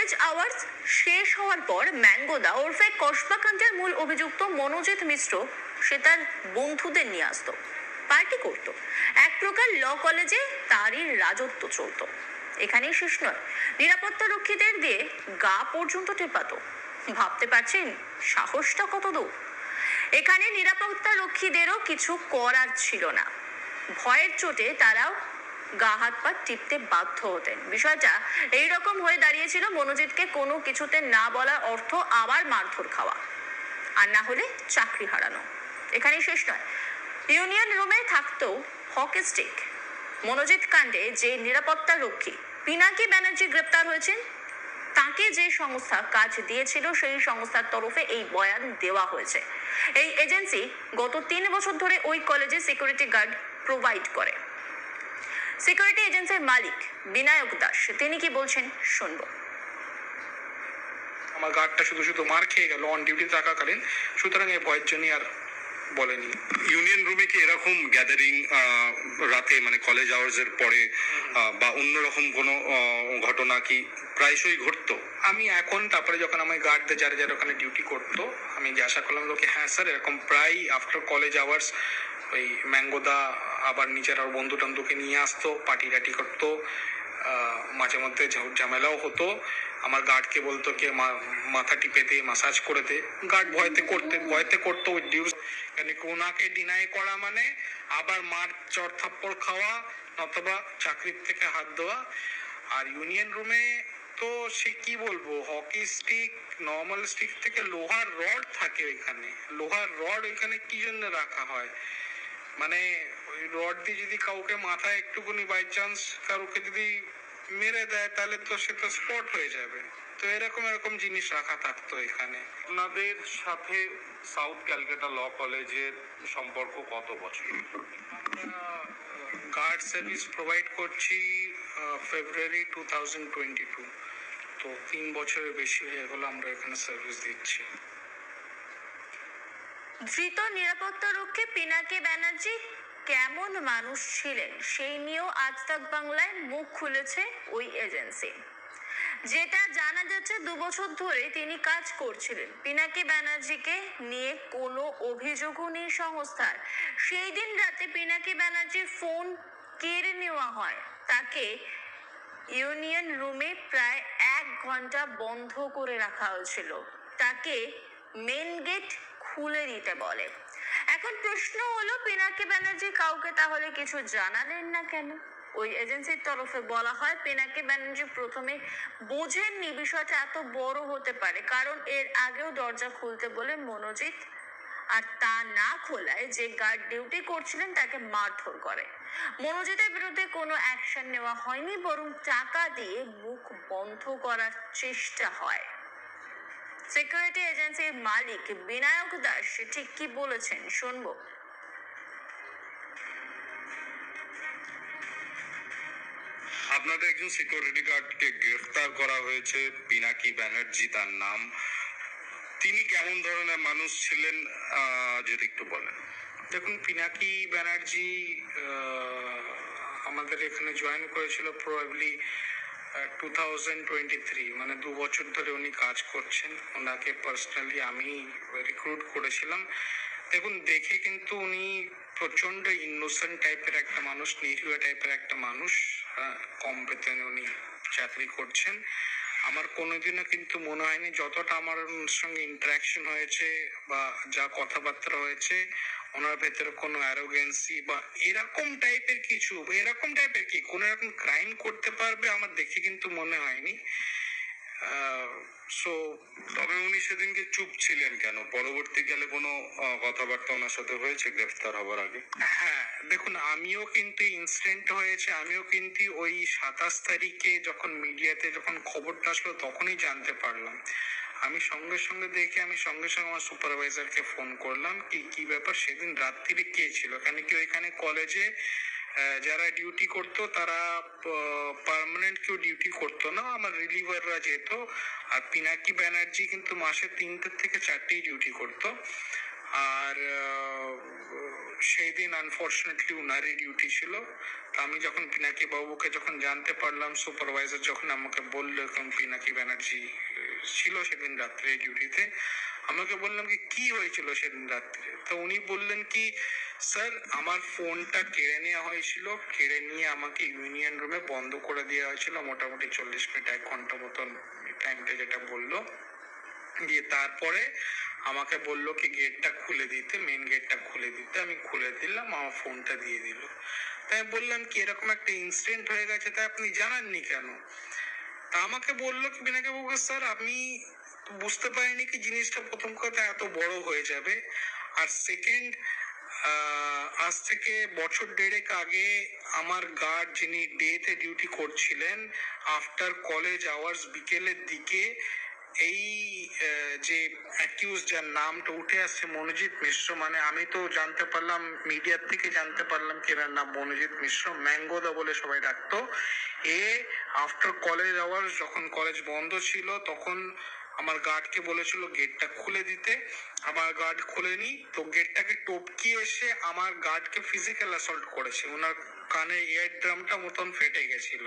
College hours শেষ হওয়ার পর ম্যাঙ্গোদা ওরফে কসবাকাণ্ডের মূল অভিযুক্ত মনোজিৎ মিশ্র, সে তার বন্ধুদের নিয়ে আসতো। পার্টি করত। এক প্রকার ল কলেজে তারই রাজত্ব চলতো। এখানেই শেষ নয়। নিরাপত্তা রক্ষীদের দিয়ে গা পর্যন্ত টেপাতো। ভাবতে পারছেন সাহসটা কত দূর? এখানে নিরাপত্তা রক্ষীদেরও কিছু করার ছিল না। ভয়ের চোটে তারাও গা হাত পা টিপতে বাধ্য হতেন। বিষয়টা এই রকম হয়ে দাঁড়িয়েছিল মনোজিৎকে কোনো কিছুতে না বলার অর্থ আবার মারধর খাওয়া আর না হলে চাকরি হারানো। এখানেই শেষ নয়। ইউনিয়ন রুমে থাকতো হকি স্টিক। মনোজিৎ কাণ্ডে যে নিরাপত্তা রক্ষী পিনাকি ব্যানার্জি গ্রেপ্তার হয়েছেন, তাকে যে সংস্থা কাজ দিয়েছিল সেই সংস্থার তরফে এই বয়ান দেওয়া হয়েছে। এই এজেন্সি গত তিন বছর ধরে ওই কলেজে সিকিউরিটি গার্ড প্রোভাইড করে। সিকিউরিটি এজেন্সির মালিক বিনায়ক দাস তিনি কি বলছেন শুনব। আমার গার্ডটা শুধু শুধু মার খেয়ে গেল অন ডিউটি থাকাকালীন। সুতরাং এই ভয়ের জন্যই আর বলেনি। ইউনিয়ন রুমে কি এরকম গ্যাদারিং রাতে মানে কলেজ আওয়ার্স এর পরে বা অন্যরকম কোনো ঘটনা কি প্রায়শই ঘটতো? আমি এখন তারপরে যখন আমি গার্ডদের যারা যারা ওখানে ডিউটি করতো আমি জিজ্ঞাসা করলাম লোকে হ্যাঁ স্যার এরকম প্রায় আফটার কলেজ আওয়ার্স ওই ম্যাঙ্গোদা আবার নিজের আর বন্ধু টন্ধুকে নিয়ে আসতো পার্টি টাটি করতো মাঝে মধ্যে ঝামেলাও হতো। আমার গার্ডকে বলতো কে মাথা টিপে দে মাসাজ করে দে। গার্ড ভয়তে করতে, ভয়তে করতো ডিউস মানে ওনাকে ডিনাই করা মানে আবার মার চর থাপ্পড় খাওয়া অথবা চাকরির থেকে হাত দেওয়া আর ইউনিয়ন রুমে তো সে কি বলব হকি স্টিক নর্মাল স্টিক থেকে লোহার রড থাকে ওইখানে। লোহার রড ওইখানে কি জন্য রাখা হয়? মানে ওই রড দিয়ে যদি কাউকে মাথায় একটুকুনি বাই চান্স কারোকে যদি মেরে দেয় তাহলে তো সে তো স্পট হয়ে যাবে। তো এরকম এরকম জিনিস রাখা থাকতো এখানে। আপনাদের সাথে সাউথ ক্যালকাটা ল কলেজের সম্পর্ক কত বছর? গার্ড সার্ভিস প্রোভাইড করছি February two thousand twenty two তো তিন বছরের বেশি হয়ে গেলো আমরা এখানে সার্ভিস দিচ্ছি। ধৃত নিরাপত্তা রক্ষী পিনাকি ব্যানার্জি কেমন মানুষ ছিলেন? সেই নিয়েও আজ তাক বাংলায় মুখ খুলেছে ওই এজেন্সি। যেটা জানা যাচ্ছে দু বছর ধরে তিনি কাজ করছিলেন। পিনাকি ব্যানার্জিকে নিয়ে কোনো অভিযোগও নেই সংস্থার। সেই দিন রাতে পিনাকি ব্যানার্জির ফোন কেড়ে নেওয়া হয়। তাকে ইউনিয়ন রুমে প্রায় এক ঘণ্টা বন্ধ করে রাখা হয়েছিল। তাকে মেন গেট খুলে দিতে বলে। এখন প্রশ্ন হলো, পিনাকি ব্যানার্জি কাউকে তাহলে কিছু জানালেন না কেন? ওই এজেন্সির তরফে বলা হয়, পিনাকি ব্যানার্জি প্রথমে বোঝেননি বিষয়টা এত বড় হতে পারে, কারণ এর আগেও দরজা খুলতে বলে মনোজিৎ আর তা না খোলায় যে গার্ড ডিউটি করছিলেন তাকে মারধর করে। মনোজিতের বিরুদ্ধে কোনো অ্যাকশন নেওয়া হয়নি, বরং টাকা দিয়ে মুখ বন্ধ করার চেষ্টা হয়। সিকিউরিটি এজেন্সির মালিক বিনায়ক দাস ঠিক কি বলেছেন? শুনব। আপনাদের একজন সিকিউরিটি গার্ডকে গ্রেফতার করা হয়েছে। পিনাকি ব্যানার্জি তার নাম। তিনি কেমন ধরনের মানুষ ছিলেন আহ, যদি একটু বলেন। দেখুন পিনাকি ব্যানার্জি আহ, আমাদের এখানে জয়েন করেছিল probably two thousand twenty three মানে দু বছর ধরে উনি কাজ করছেন। ওনাকে পার্সোনালি আমি রিক্রুট করেছিলাম। দেখুন, দেখে কিন্তু উনি প্রচণ্ড ইনোসেন্ট টাইপের একটা মানুষ, নিরীহ টাইপের একটা মানুষ কম বেতনে উনি চাকরি করছেন। আমার কোনোদিনও কিন্তু মনে হয়নি যতটা আমার সঙ্গে ইন্টারাকশন হয়েছে বা যা কথাবার্তা হয়েছে ওনার ভেতরে কোনো অ্যারোগেন্সি বা এরকম টাইপের কিছু এরকম টাইপের কি? কোনো রকম ক্রাইম করতে পারবে আমার দেখে কিন্তু মনে হয়নি। সো তবে উনি সেদিনকে চুপ ছিলেন কেন? কোনো কথাবার্তা ওনার সাথে হয়েছে? গ্রেফতার হবার আগে? হ্যাঁ দেখুন, আমিও কিন্তু ইনসিডেন্ট হয়েছে। আমিও কিন্তু ওই সাতাশ তারিখে যখন মিডিয়াতে যখন খবরটা আসলো, তখনই জানতে পারলাম। আমি সঙ্গে সঙ্গে দেখে আমি সঙ্গে সঙ্গে আমার সুপারভাইজারকে ফোন করলাম কি কি ব্যাপার? সেদিন রাত্রিরে কে ছিল? কেন কি ওইখানে কলেজে যারা ডিউটি করতো তারা পার্মানেন্ট কেউ ডিউটি করতো না। আমার রিলিভাররা যেত। আর পিনাকি ব্যানার্জি কিন্তু মাসে তিনটে থেকে চারটেই ডিউটি করতো। আর সেই দিন আনফর্চুনেটলি উনারই ডিউটি ছিল। আমি যখন পিনাকি বাবুকে যখন জানতে পারলাম সুপারভাইজার যখন আমাকে বলল, এরকম পিনাকি ব্যানার্জি ছিল সেদিন রাত্রে ডিউটিতে আমাকে বললাম কি কি হয়েছিল সেদিন রাত্রে? তো উনি বললেন কি, স্যার, আমার ফোনটা কেড়ে নেওয়া হয়েছিল। কেড়ে নিয়ে আমাকে ইউনিয়ন রুমে বন্ধ করে দেওয়া হয়েছিল। মোটামুটি চল্লিশ মিনিট, এক ঘণ্টা মতন টাইমটা যেটা বলল। দিয়ে তারপরে আমাকে বলল কি গেটটা খুলে দিতে মেন গেটটা খুলে দিতে। আমি খুলে দিলাম, আমার ফোনটা দিয়ে দিল। তাই বললাম কি, এরকম একটা ইনসিডেন্ট হয়ে গেছে তাই আপনি জানাননি কেন? তা আমাকে বলল কি বিনাকে বাবু স্যার, আমি বুঝতে পারিনি কি জিনিসটা প্রথম কথা এত বড় হয়ে যাবে। আর সেকেন্ড আজ থেকে বছর দেড়েক আগে আমার গার্ড যিনি ডেতে ডিউটি করছিলেন আফটার কলেজ আওয়ার্স বিকেলের দিকে এই যে অ্যাকিউজ যার নামটা উঠে আসছে মনোজিৎ মিশ্র মানে আমি তো জানতে পারলাম, মিডিয়ার থেকে জানতে পারলাম কি এনার নাম মনোজিৎ মিশ্র, ম্যাঙ্গোদা বলে সবাই ডাকতো। এ আফটার কলেজ আওয়ার্স যখন কলেজ বন্ধ ছিল, তখন আমার গার্ডকে বলেছিল গেটটা খুলে দিতে। আমার গার্ড খুলেনি, তো গেটটাকে টপকিয়ে এসে আমার গার্ডকে ফিজিক্যাল অ্যাসল্ট করেছে। ওনার কানে এয়ার ড্রামটা মতন ফেটে গেছিল।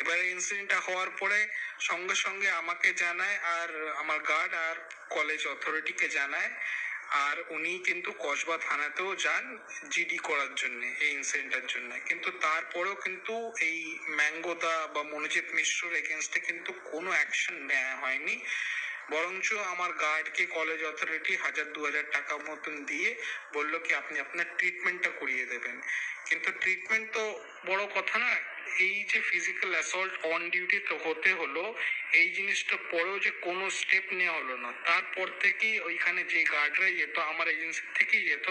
এবারে ইনসিডেন্টটা হওয়ার পরে সঙ্গে সঙ্গে আমাকে জানায় আর আমার গার্ড আর কলেজ অথরিটিকে জানায়। আর উনি কিন্তু কসবা থানাতেও যান জিডি করার জন্য, এই ইনসিডেন্টের জন্য। কিন্তু তারপরেও কিন্তু এই ম্যাঙ্গোদা বা মনোজিৎ মিশ্রর এগেনস্টে কিন্তু কোনো অ্যাকশন নেওয়া হয়নি। বরঞ্চ আমার গার্ডকে কলেজ অথরিটি হাজার দু হাজার টাকা মতন দিয়ে বলল কি, আপনি আপনার ট্রিটমেন্টটা করিয়ে দেবেন। কিন্তু ট্রিটমেন্ট তো বড় কথা না, এই যে ফিজিক্যাল অ্যাসল্ট অন ডিউটি তো হতে হলো, এই জিনিসটা পরেও যে কোনো স্টেপ নেওয়া হলো না। তারপর থেকেই ওইখানে যে গার্ডরা যেত, আমার এজেন্সি থেকেই যেত,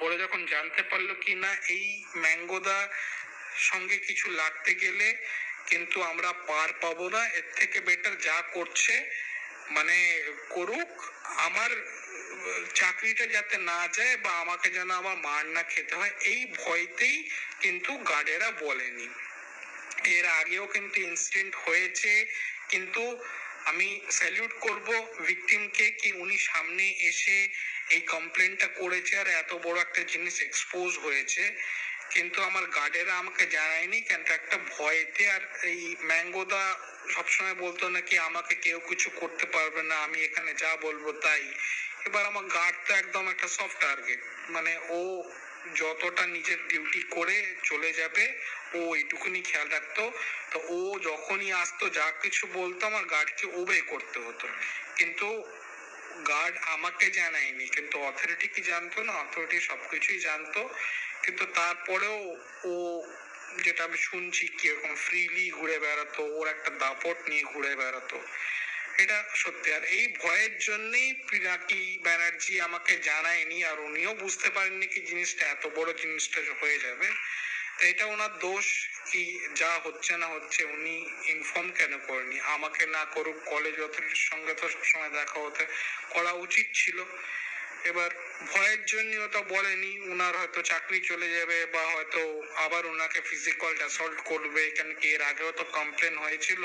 ওরা যখন জানতে পারল কি না, এই ম্যাঙ্গোদা সঙ্গে কিছু লাগতে গেলে কিন্তু আমরা পার পাবো না, এর থেকে বেটার যা করছে মানে করুক, আমার চাকরিটা যাতে না যায় বা আমাকে যেন আমার মার না খেতে হয়, এই ভয়তেই কিন্তু গার্ডেরা বলেনি। এর আগেও কিন্তু ইনসিডেন্ট হয়েছে, কিন্তু আমি স্যালিউট করব ভিকটিমকে কি উনি সামনে এসে এই কমপ্লেনটা করেছে আর এত বড় একটা জিনিস এক্সপোজ হয়েছে। কিন্তু আমার গার্ডেরা আমাকে জানায়নি কেন একটা ভয়েতে আর এই ম্যাঙ্গোদা সবসময় বলতো নাকি আমাকে কেউ কিছু করতে পারবে না, আমি এখানে যা বলব তাই। এবার আমার গার্ড তো একদম একটা সফট টার্গেট মানে ও যতটা নিজের ডিউটি করে চলে যাবে, ও এইটুকুনি খেয়াল রাখতো। তো ও যখনই আসতো, যা কিছু বলতো আমার গার্ডকে ওবে করতে হতো। কিন্তু গার্ড আমাকে জানায়নি, কিন্তু অথরিটি কি জানতো না অথরিটি সবকিছুই জানতো। কিন্তু তারপরেও ও যেটা আমি শুনছি কি এরকম ফ্রিলি ঘুরে বেড়াতো, ওর একটা দাপট নিয়ে ঘুরে বেড়াতো। এটা সত্যি। আর এই ভয়ের জন্যই পিনাকি ব্যানার্জি আমাকে জানায়নি, আর উনিও বুঝতে পারেননি কি জিনিসটা, এত বড় জিনিসটা হয়ে যাবে। এটা ওনার দোষ কি, যা হচ্ছে না হচ্ছে উনি ইনফর্ম কেন করেনি আমাকে না করুক কলেজ অথরিটির সঙ্গে তো সবসময় দেখা হতে করা উচিত ছিল। এবার ভয়ের জন্য ওটা বলেনি ওনার হয়তো চাকরি চলে যাবে বা হয়তো আবার ওনাকে ফিজিক্যাল অ্যাসল্ট করবে, কেন কি এর আগেও তো কমপ্লেন হয়েছিল,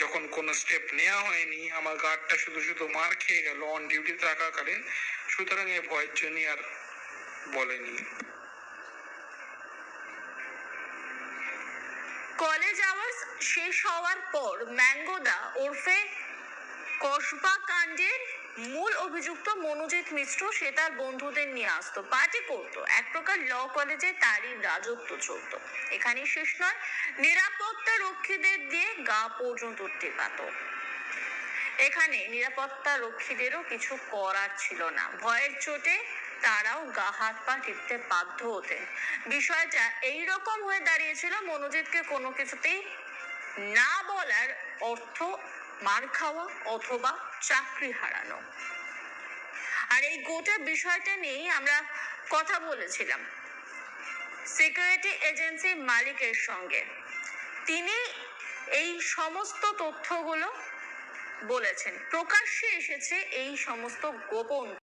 যখন কোনো স্টেপ নেওয়া হয়নি, আমার গার্ডটা শুধু শুধু মার খেয়ে গেল অন ডিউটি থাকাকালীন, সুতরাং এই ভয়ের জন্যই আর বলেনি। কলেজ আওয়ার্স শেষ হওয়ার পর ম্যাঙ্গোদা ওরফে কসবা কাণ্ডের মূল অভিযুক্ত মনোজিৎ মিশ্র সে তার বন্ধুদের নিয়ে আসতো। পার্টি করতো। এক প্রকার ল কলেজে তারই রাজত্ব চলতো। এখানেই শেষ নয়, নিরাপত্তা রক্ষীদের দিয়ে গা পর্যন্ত টেকাতো এখানে নিরাপত্তা রক্ষীদেরও কিছু করার ছিল না। ভয়ের চোটে তারাও গা হাত পা টিপতে বাধ্য হতেন। বিষয়টা এইরকম হয়ে দাঁড়িয়েছিল মনোজিৎকে কোনো কিছুতেই না বলার অর্থ মার খাওয়া অথবা চাকরি হারানো। আর এই গোটা বিষয়টা নিয়েই আমরা কথা বলেছিলাম। সিকিউরিটি এজেন্সির মালিকের সঙ্গে। তিনি এই সমস্ত তথ্যগুলো বলেছেন। প্রকাশ্যে এসেছে এই সমস্ত গোপন